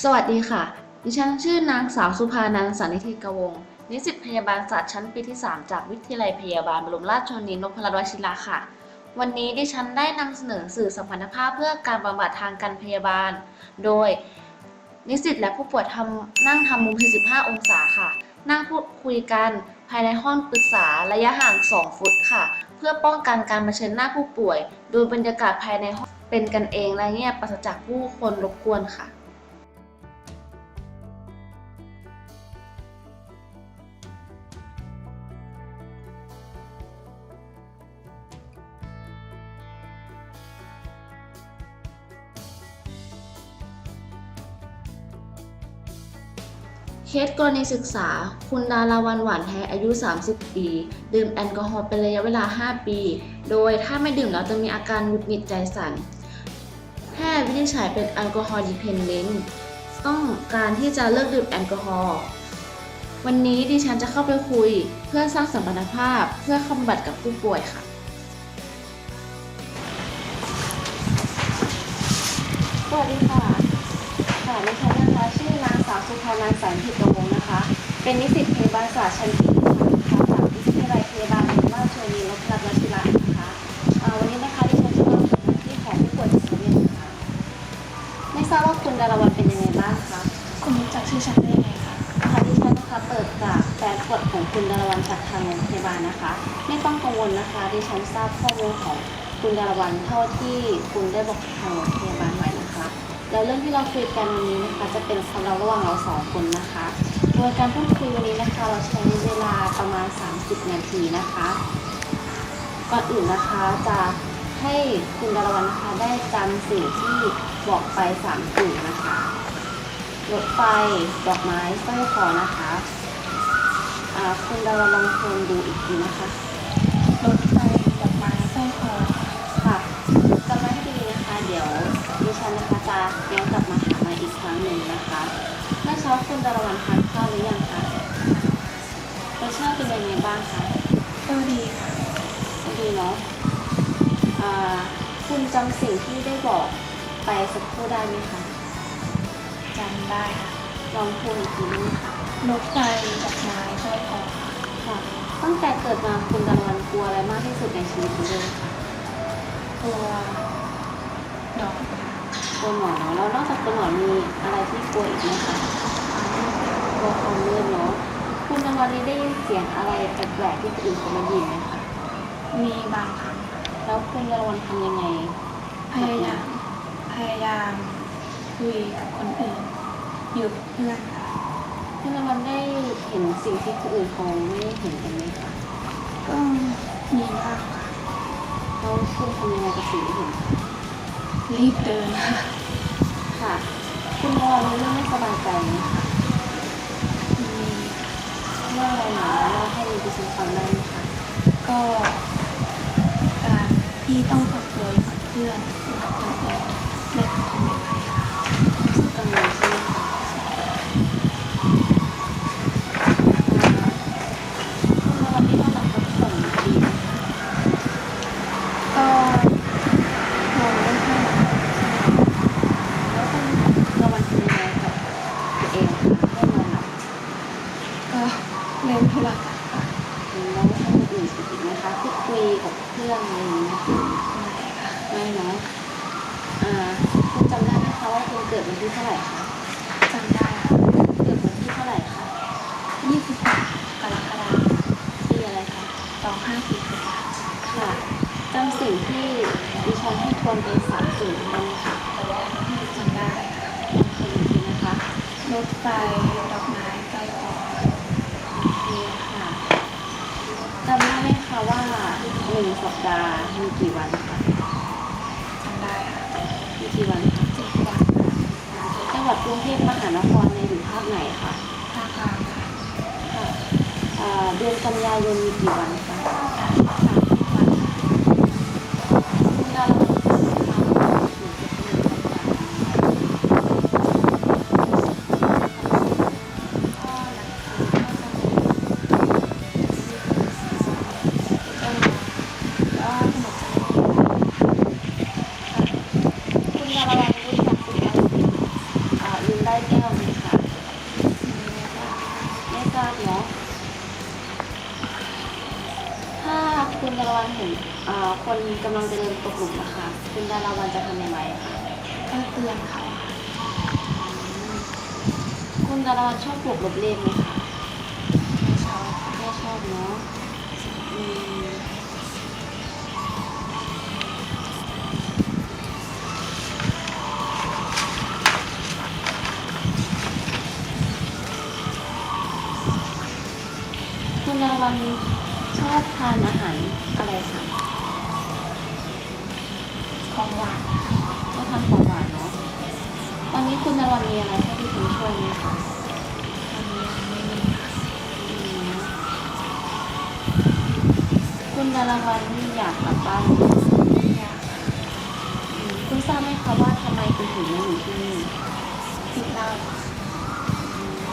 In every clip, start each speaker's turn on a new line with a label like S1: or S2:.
S1: สวัสดีค่ะ ดิฉันชื่อนางสาวสุภานันสันนิธิกวง นิสิตพยาบาลศาสตร์ชั้นปีที่ 3 จากวิทยาลัยพยาบาลบรมราชชนนีนพรัตน์วชิระค่ะ วันนี้ดิฉันได้นำเสนอสื่อสัมพันธภาพเพื่อการบำบัดทางการพยาบาล โดยนิสิตและผู้ป่วยทำนั่งทำมุม 45 องศาค่ะ นั่งพูดคุยกันภายในห้องปรึกษาระยะห่าง 2 ฟุตค่ะ เพื่อป้องกันการเผชิญหน้าผู้ป่วย โดยบรรยากาศภายในห้องเป็นกันเองและเงียบปราศจากผู้คนรบกวนค่ะ เคสกรณีศึกษา คุณดาราวันหวานแท้อายุ 30 ปี ดื่มแอลกอฮอล์เป็นระยะเวลา 5 ปี โดยถ้าไม่ดื่มแล้วจะมีอาการหงุดหงิดใจสั่นแพทย์วินิจฉัยเป็นแอลกอฮอล์ดิเพนเดนต์ต้องการที่จะเลิกดื่มแอลกอฮอล์วันนี้ดิฉันจะเข้าไปคุยเพื่อสร้างสัมพันธภาพเพื่อคำบัดกับผู้ป่วยค่ะ สวัสดีค่ะดิฉันนะคะชื่อนาง สาวสุภานันท์สันติกวงศ์นะคะ เป็นนิสิตพยาบาลศาสตร์ชั้นปีที่สามนะคะจากวิทยาลัยพยาบาลบรมราชชนนีนพรัตน์วชิระนะคะเอ่อวันนี้นะคะดิฉันจะมาทำหน้าที่ของผู้ป่วยจิตเวชนะคะไม่ทราบว่าคุณดารวันเป็นยังไงบ้างคะ
S2: คุณรู้จักชื่อฉันได้ยังไงคะ
S1: ค่ะดิฉันนะคะเปิดจากแฟ้มกดของคุณดารวันจากทางโรงพยาบาลนะคะ ไม่ต้องกังวลนะคะดิฉันทราบข้อมูลของคุณดารวันเท่าที่คุณได้บอกทางโรงพยาบาลไว้นะคะ แล้วเรื่องที่เราคุยกันวันนี้นะคะ จะเป็นความเราระหว่างเราสองคนนะคะ โดยการพูดคุยวันนี้นะคะ เราใช้เวลาประมาณ 30 นาทีนะคะ ก่อนอื่นนะคะจะให้คุณดารวันนะคะได้จำสิ่งที่บอกไปสามสิ่งนะคะรถไฟดอกไม้สร้อยคอนะคะอ่าคุณดารวันลองทวนดูอีกทีนะคะ
S2: รถไฟดอกไม้สร้อยคอ
S1: ค่ะจำไว้ให้ดีนะคะ เดี๋ยว ดิฉันนะคะจะย้อนกลับมาหามาอีกครั้งหนึ่งนะคะเมื่อเช้าคุณดารวันทานข้าวหรือยังคะรสชาติเป็นยังไงบ้างคะ
S2: ก็ดีค่ะ
S1: ดีเนาะอ่าคุณจำสิ่งที่ได้บอกไปสักครู่ได้ไหมคะ
S2: จำได้ค่ะ
S1: ลองพูดอีกทีนึงค่ะ
S2: รถไฟดอกไม้สร้อยคอ
S1: ค่ะตั้งแต่เกิดมาคุณดารวันกลัวอะไรมากที่สุดในชีวิตคุณเลยคะ
S2: ตัวดอก
S1: กลัวหมอแล้วนอกจากกลัวหมอมีอะไรที่กลัวอีกไหมคะกลัวความมืดเนาะคุณดารวันนี้ได้ยินเสียงอะไรแปลกๆที่คนอื่นเขาไม่ได้ยินไหมคะ
S2: มีบางครั้งค่ะ
S1: แล้วคุณดารวันทำยังไง
S2: พยายาม พยายามคุยกับคนอื่นอยู่กับเพื่อนค่ะ
S1: คุณดารวันได้เห็นสิ่งที่คนอื่นเขาไม่ได้เห็นกันไหมคะ
S2: ก็มีบ้างค่ะ
S1: แล้วคุณทำยังไงกับสิ่งที่เห็นคะ
S2: รีบเดินค่ะ
S1: ค่ะ คุณดารวันมีเรื่องไม่สบายใจไหมคะ
S2: มี
S1: เรื่องอะไรหนาเล่าให้ดิฉันฟังได้ไหมคะ
S2: ก็การที่ต้องกักตัวอยู่กับเพื่อนอยู่กับคนอื่นและทำไม่ไหวค่ะ
S1: รู้สึกกังวลใช่ไหมคะคุณดารวันได้นอนหลับพักผ่อนดีไหมคะ
S2: ก็นอนไม่ค่อยหลับ
S1: แล้วคุณระวันทำยังไงกับตัวเองคะให้นอนหลับ
S2: ก็เล่นโทรศัพท์ค่ะ
S1: แล้วทำอย่างอื่นอีกไหมคะพูดคุยกับเพื่อนอะไรอย่างนี้ไหมคะ
S2: ไม่ค่ะ
S1: ไม่เนาะอ่าคุณจำได้ไหมคะว่าคุณเกิดวันที่เท่าไหร่คะ
S2: จำได้ค่ะ
S1: เกิดวันที่เท่าไหร่คะ
S2: 26 กรกฎาคม
S1: ปีอะไรคะ
S2: 2546ค่ะ
S1: ค่ะจำสิ่งที่ดิฉันให้ทวนไปสามสิ่งได้ไหมคะ
S2: จำได้ค่ะ
S1: ทวนอีกทีนะคะ
S2: รถไฟดอกไม้สร้อยคอ
S1: โอเคค่ะจำได้ไหมคะว่าหนึ่งสัปดาห์มีกี่วันคะ
S2: จำได้ค่ะ
S1: มีกี่วันคะ
S2: เจ็ดวัน
S1: จังหวัดกรุงเทพมหานครในอยู่ภาคไหนคะ
S2: ภาคกลางค่ะ
S1: ค่ะ อ่าเดือ ตกหลุมนะคะคุณดาราวันจะทำยังไงคะ
S2: ก็เตือนเขาค่ะ
S1: คุณดาราวันชอบบวกลบเลขไหมคะ วันนี้คุณดารามีอะไรให้พี่คุณช่วยไหมคะ
S2: อันนี้ไม่มีคุ
S1: ณดาราวันอยากกลับบ้านไหมคุณทราบไหมคะว่าทำไมคุณถึงมาอยู่ที่นี่
S2: ติดเหล้า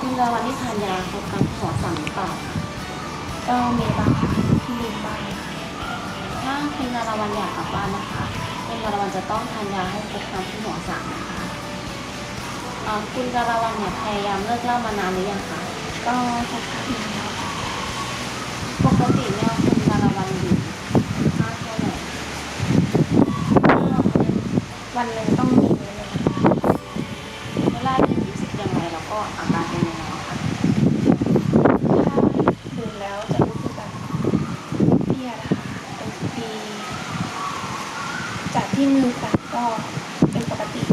S1: คุณดาราวันที่ทานยาครบตามที่หมอสั่งหรือเปล่า
S2: ก็มีบ้างที่ลืมบ้าง
S1: ถ้าคุณดาราวันอยากกลับบ้านนะคะ คุณดาราวันจะต้องทานยาให้ครบตามที่หมอสั่งนะคะ คุณดาราวันเนี่ยพยายามเลิกเหล้ามานานหรือยังคะ
S2: ก็สักพักหนึ่งแล้วค่ะ
S1: ปกติเนี่ยคุณดาราวันดื่มมากแค่ไหน
S2: ก็วันหนึ่งต้องมีมื้อหนึ่งค่ะ
S1: เวลาดื่มรู้สึกยังไงแล้วก็อาการเป็นยังไงคะ
S2: ถ้าดื่มแล้วจะรู้สึกแบบเพลียนะคะเป็นปีจากที่มือสั่นก็เป็นปกติ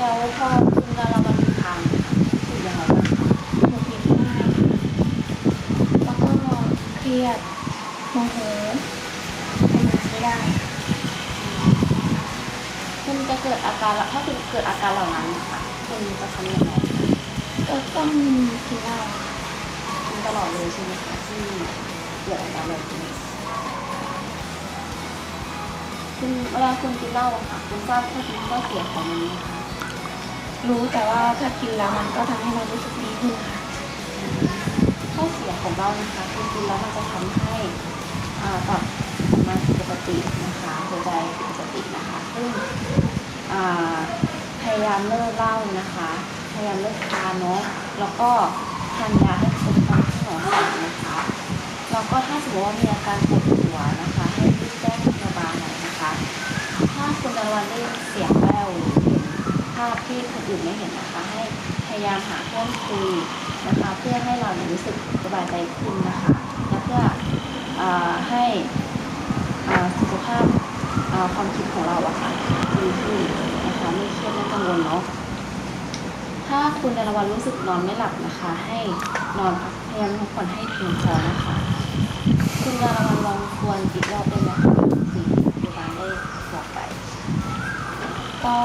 S1: แล้วพอคุณดาราวันทานรู้สึกยังไงบ้างคะ
S2: หงุดหงิดง่ายค่ะแล้วก็เครียดโมโหทำงานไม่ได้ค่ะ
S1: คุณจะเกิดอาการถ้าคุณเกิด อาการเหล่านั้นนะคะคุณจะทำยังไง
S2: ก็ต้องกินเหล้าค่ะ
S1: กินตลอดเลยใช่ไหมคะที่เกิดอาการแบบนี้คุณเวลาคุณกินเหล้าอะค่ะคุณทราบข้อดีข้อเสียของมันไหมคะ
S2: รู้แต่ว่าถ้ากินแล้วมันก็ทำให้เรารู้สึกดีขึ้นค่ะ
S1: ข้อเสียของเหล้านะคะคุณกินแล้วมันจะทำให้อ่าตับของมันผิดปกตินะคะหัวใจผิดปกตินะคะซึ่งอ่าพ ยายามเลิกเหล้านะคะ พยายามเลิกทานเนาะแล้วก็ทานยาให้ครบตามที่หมอสั่งนะคะแล้วก็ถ้าสมมติว่ามีอาการปวดหัวนะคะ ให้รีบแจ้งพยาบาลหน่อยนะคะ ถ้าคุณดารวันได้เสียงแววหรือเห็นภาพที่คนอื่นไม่เห็นนะคะ ให้พยายามหาเพื่อนคุยนะคะ เพื่อให้เราเนี่ยรู้สึกสบายใจขึ้นนะคะและเพื่ออให้สุขภาพความคิดของเราอะค่ะดีขึ้น นไม่เครียดไม่กังวลเนาะถ้าคุณในรวันรู้สึกนอนไม่หลับนะคะ ให้นอนพักพยายามพักผ่อนให้เพียงพอนะคะ คุณในรวันลองควรอีกรอบได้ไหมคะสิ่งที่พยาบาลได้บอกไป
S2: ก็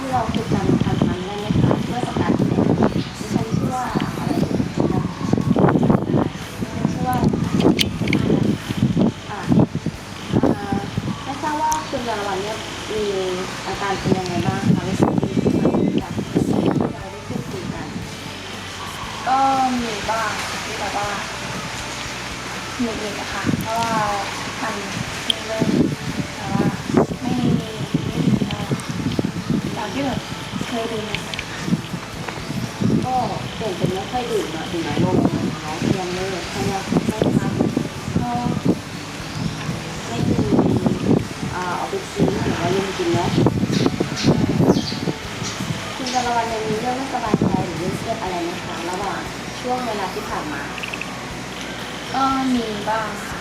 S2: ที่เรา
S1: คุยกันครั้งนั้นได้ไหมคะเมื่อสัปดาห์ที่แล้วดิฉันชื่อว่าอะไรนะดิฉันชื่อว่าอ่าอ่าไม่ทราบว่าคุณดารวันเนี่ยมีอาการเป็นยังไงบ้างคะรู้สึกดีขึ้นไหมจากที่เราได้พูดคุยกัน
S2: ก็มีบ้างที่แบบว่าหงุดหงิดอะค่ะเพราะว่ามันมีเริ่มแที่แบบเคยดื่มนะคะ
S1: ก็เปลี่ยนเป็นไม่ค่อยดื่มอะดื่มน้อยลงนะคะพยายามเลิกพยายามไม่พักก็ไม่มีอ่าเอาไปทิ้งหรือว่าลืมกินเนาะคุณดารวันยังมีเรื่องไม่สบายใจหรือเรื่องเครียดอะไรไหมคะระหว่างช่วงเวลาที่ผ่านมา
S2: ก็มีบ้างค่ะ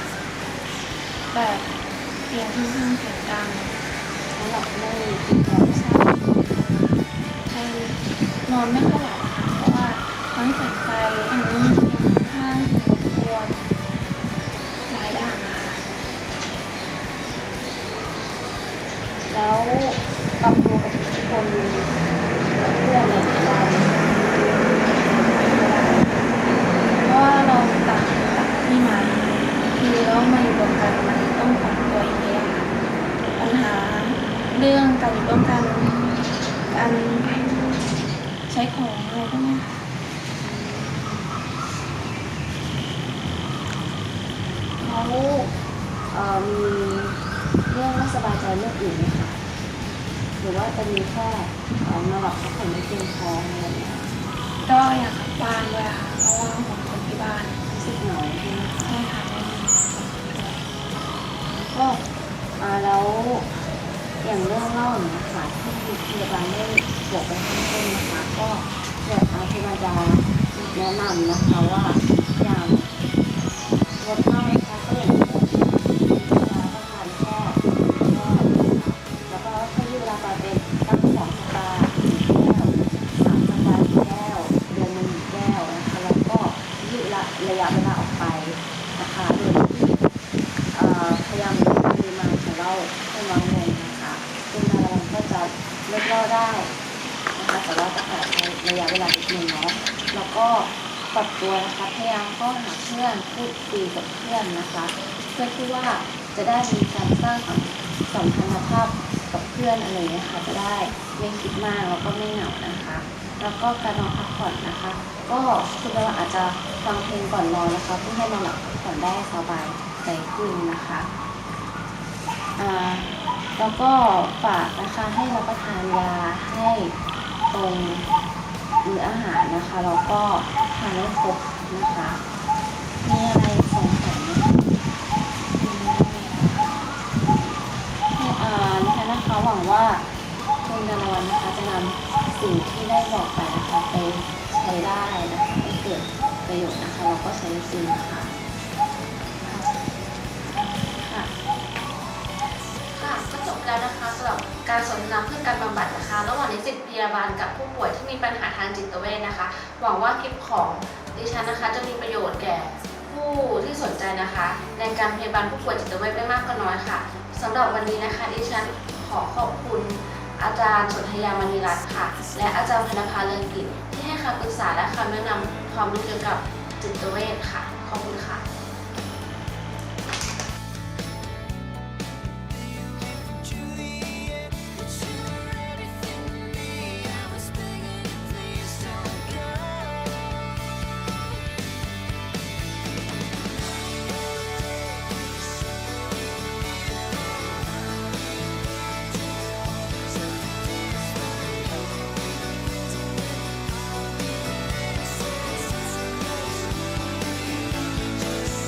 S2: แบบเสียงที่เพิ่งเสียงดัง
S1: สำหรับไม่กินยา
S2: ใช่ใช่ นอนไม่ค่อยหลับค่ะเพราะว่าทั้งสนไฟทั้นี้ข้างควรหลายอย่างแล้วปรับตัวกับคนเพื่อนเลยเพราะว่าเราต่างกที่มาคือ
S1: แล้มาอยู่รว
S2: มกันมันต้อง
S1: ปรัตัวเองปัญหาเรื่องการอ
S2: ยู่ร่วมกันการ ช้ของอะไรพวก
S1: นี้เขาเอ่อมีเรื่องไม่สบายใจเรื่องอื่นไหมคะหรือว่าจะมีแค่เอ่อมาหลับพักผ่อนไม่เพียงพออะไรอย่างเงี้ย
S2: ก็อยากกลับบ้านด้วยค่ะเพราะว่าห่งคนที่บ้าน
S1: รู้สึกเหงาใช่ไหมคะ
S2: ใช่
S1: ที่พยาบาลได้บอกไปข้างต้นนะคะ ก็อยากให้พยาบาลแนะนำนะคะว่า เลิกเล่าได้นะคะแต่ว่าจะอาจใช้ระยะเวลานิดนึงเนาะแล้วก็ปรับตัวนะคะพยายามก็หาเพื่อนพูดคุยกับเพื่อนนะคะ เพื่อที่ว่าจะได้มีการสร้างสัมสมพันธภาพกับเพื่อนอะไรอย่างเงี้ยค่ะจะได้ไม่คิดมากแล้วก็ไม่เหงานะคะ แล้วก็การนอนพักผ่อนนะคะ ก็คุณเราอาจจะฟังเพลงก่อนนอนนะคะเพื่อให้นอนหลับพักผ่อนได้สบายใจขึ้นนะคะ แล้วก็ฝากนะคะให้รับประทานยาให้ตรงมื้ออาหารนะคะแล้วก็ทานให้ครบนะคะมีอะไรสงสัยไหมคะให้อ่าดิฉันะคะหวังว่าคุณดารวันนะคะจะนำสิ่งที่ได้บอกไปนะคะไปใช้ได้นะคะให้เกิดประโยชน์นะคะแล้วก็ใช้จริงนะคะค่ะ
S3: การสนทนาเพื่อการบำบัดนะคะ ระหว่างนิสิตพยาบาลกับผู้ป่วยที่มีปัญหาทางจิตเวชนะคะ หวังว่าคลิปของดิฉันนะคะ จะมีประโยชน์แก่ผู้ที่สนใจนะคะ ในการพยาบาลผู้ป่วยจิตเวชไม่มากก็น้อยค่ะสำหรับวันนี้นะคะดิฉันขอขอบคุณอาจารย์สนธยามณีรัตน์ค่ะ และอาจารย์พนภาเรืองกิจที่ให้คำปรึกษาและคำแนะนำความรู้เกี่ยวกับจิตเวชค่ะ ขอบคุณค่ะ